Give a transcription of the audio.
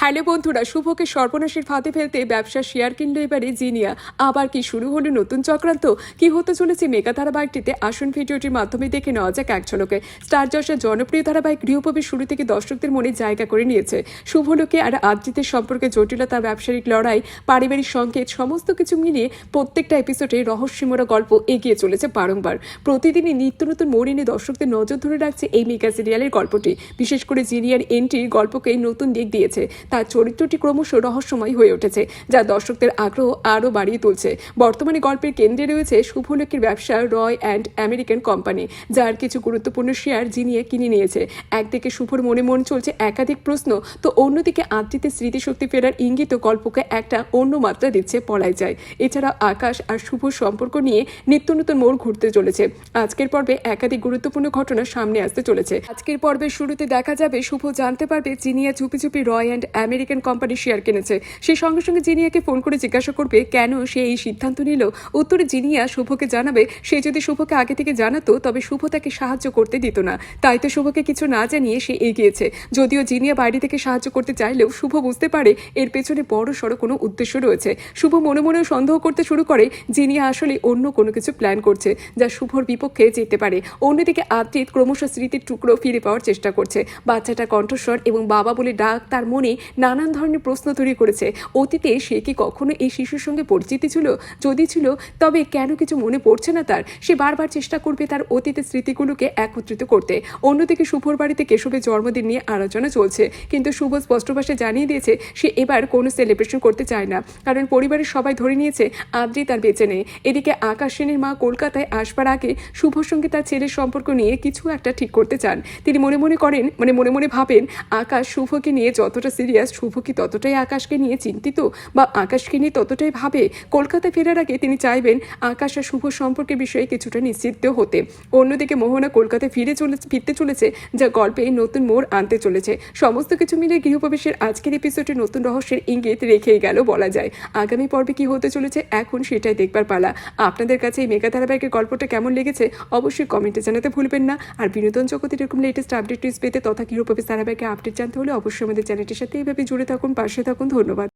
Hello বন্ধুরা, শুভকে সর্বনাশের ফাঁদে ফেলতে ব্যবসা শেয়ার কিনলো এবারে জিনিয়া। আবার কি শুরু হলো নতুন চক্রান্ত? কি হতে চলেছে মেগা ধারাবাহিকটিতে? আসন ভিডিওটির মাধ্যমে দেখে নেওয়া যাক এক ঝলকে স্টার জশের জনপ্রিয় ধারাবাহিক গৃহপ্রবেশ শুরু থেকে দর্শকদের মনে জায়গা করে নিয়েছে। শুভলোকে আর আদ্রিতের সম্পর্কে জটিলতা, ব্যবসায়িক লড়াই, পারিবারিক সংকেত, সমস্ত কিছু মিলিয়ে প্রত্যেকটা এপিসোডে রহস্যময় গল্প এগিয়ে চলেছে বারংবার। প্রতিদিনই নিত্য নতুন মোড় এনে দর্শকদের নজর ধরে রাখছে এই মেগা সিরিয়ালের গল্পটি। বিশেষ করে জিনিয়ার এন্ট্রি গল্পকে নতুন দিক দিয়েছে। তার চরিত্রটি ক্রমশ রহস্যময় হয়ে উঠেছে, যা দর্শকদের আগ্রহ আরও বাড়িয়ে তুলছে। বর্তমানে গল্পের কেন্দ্রে রয়েছে শুভলক্ষীর ব্যবসা রয় অ্যান্ড আমেরিকান কোম্পানি, যার কিছু গুরুত্বপূর্ণ শেয়ার জিনিয়ে কিনে নিয়েছে। একদিকে শুভর মনে মন চলছে একাধিক প্রশ্ন, তো অন্যদিকে আত্মীতে স্মৃতিশক্তি ফেরার ইঙ্গিত গল্পকে একটা অন্য মাত্রা দিচ্ছে বলাই যায়। এছাড়া আকাশ আর শুভ সম্পর্ক নিয়ে নিত্য নতুন মোড় ঘুরতে চলেছে। আজকের পর্বে একাধিক গুরুত্বপূর্ণ ঘটনা সামনে আসতে চলেছে। আজকের পর্বের শুরুতে দেখা যাবে, শুভ জানতে পারবে জিনিয়া চুপি চুপি Roy and American company share কিনেছে। সেই সঙ্গে সঙ্গে জিনিয়াকে ফোন করে জিজ্ঞাসা করবে, কেন সে এই সিদ্ধান্ত নিল? উত্তরে, জিনিয়া শুভকে জানাবে, সে যদি শুভকে আগে থেকে জানাতো, তবে শুভ তাকে সাহায্য করতে দিত না। তাই তো শুভকে কিছু না জানিয়ে সে এগিয়েছে। যদিও জিনিয়া বাইরে থেকে সাহায্য করতে চাইলেও শুভ বুঝতে পারে, এর পেছনে বড় সড়ো কোনো উদ্দেশ্য রয়েছে। শুভ মনে মনেও সন্দেহ করতে শুরু করে, জিনিয়া আসলে অন্য কোনো কিছু প্ল্যান করছে, যা শুভর বিপক্ষে যেতে পারে। অন্যদিকে আদ্রিত ক্রমশ স্মৃতির টুকরো ফিরে পাওয়ার চেষ্টা করছে। বাচ্চাটার কণ্ঠস্বর এবং বাবা বলে ডাক তার মনে নানান ধরনের প্রশ্ন তৈরি করেছে। অতীতে সে কি কখনো এই শিশুর সঙ্গে পরিচিতি ছিল? যদি ছিল, তবে কেন কিছু মনে পড়ছে না তার? সে বারবার চেষ্টা করবে তার অতীতের স্মৃতিগুলোকে একত্রিত করতে। অন্যদিকে শুভর বাড়িতে কেশবের জন্মদিন নিয়ে আলোচনা চলছে। কিন্তু শুভ স্পষ্ট ভাষায় জানিয়ে দিয়েছে, সে এবার কোনো সেলিব্রেশন করতে চায় না। কারণ পরিবারের সবাই ধরে নিয়েছে, আদ্রি তার বেঁচে নেই। এদিকে আকাশ মা কলকাতায় আসবার আগে শুভর সঙ্গে তার ছেলের সম্পর্ক নিয়ে কিছু একটা ঠিক করতে চান। তিনি মনে মনে করেন মানে মনে মনে ভাবেন, আকাশ শুভকে নিয়ে যতটা সিরিয়াস শুভ কি ততটাই আকাশকে নিয়ে চিন্তিত? বা আকাশকে নিয়ে ততটাই ভাবে? কলকাতায় ফেরার আগে তিনি চাইবেন আকাশ আর শুভ সম্পর্কের বিষয়ে কিছুটা নিশ্চিত হতে। অন্যদিকে মোহনা কলকাতায় ফিরে চলে, ফিরতে চলেছে, যা গল্পে নতুন মোড় আনতে চলেছে। সমস্ত কিছু মিলে গৃহপ্রবেশের আজকের এপিসোডে নতুন রহস্যের ইঙ্গিত রেখেই গেল বলা যায়। আগামী পর্বে কি হতে চলেছে? এখন সেটাই দেখবার পালা। আপনাদের কাছে এই মেগা ধারাবাহিকের গল্পটা কেমন লেগেছে? অবশ্যই কমেন্টে জানাতে ভুলবেন না। আর বিনোদন জগতের এরকম লেটেস্ট আপডেট নিউজ পেতে তথা গৃহপ্রবেশ ধারাবাহিকের আপডেট জানতে হলে অবশ্যই আমাদের চ্যানেলটির সাথে এইভাবে জুড়ে থাকুন পাশে থাকুন ধন্যবাদ।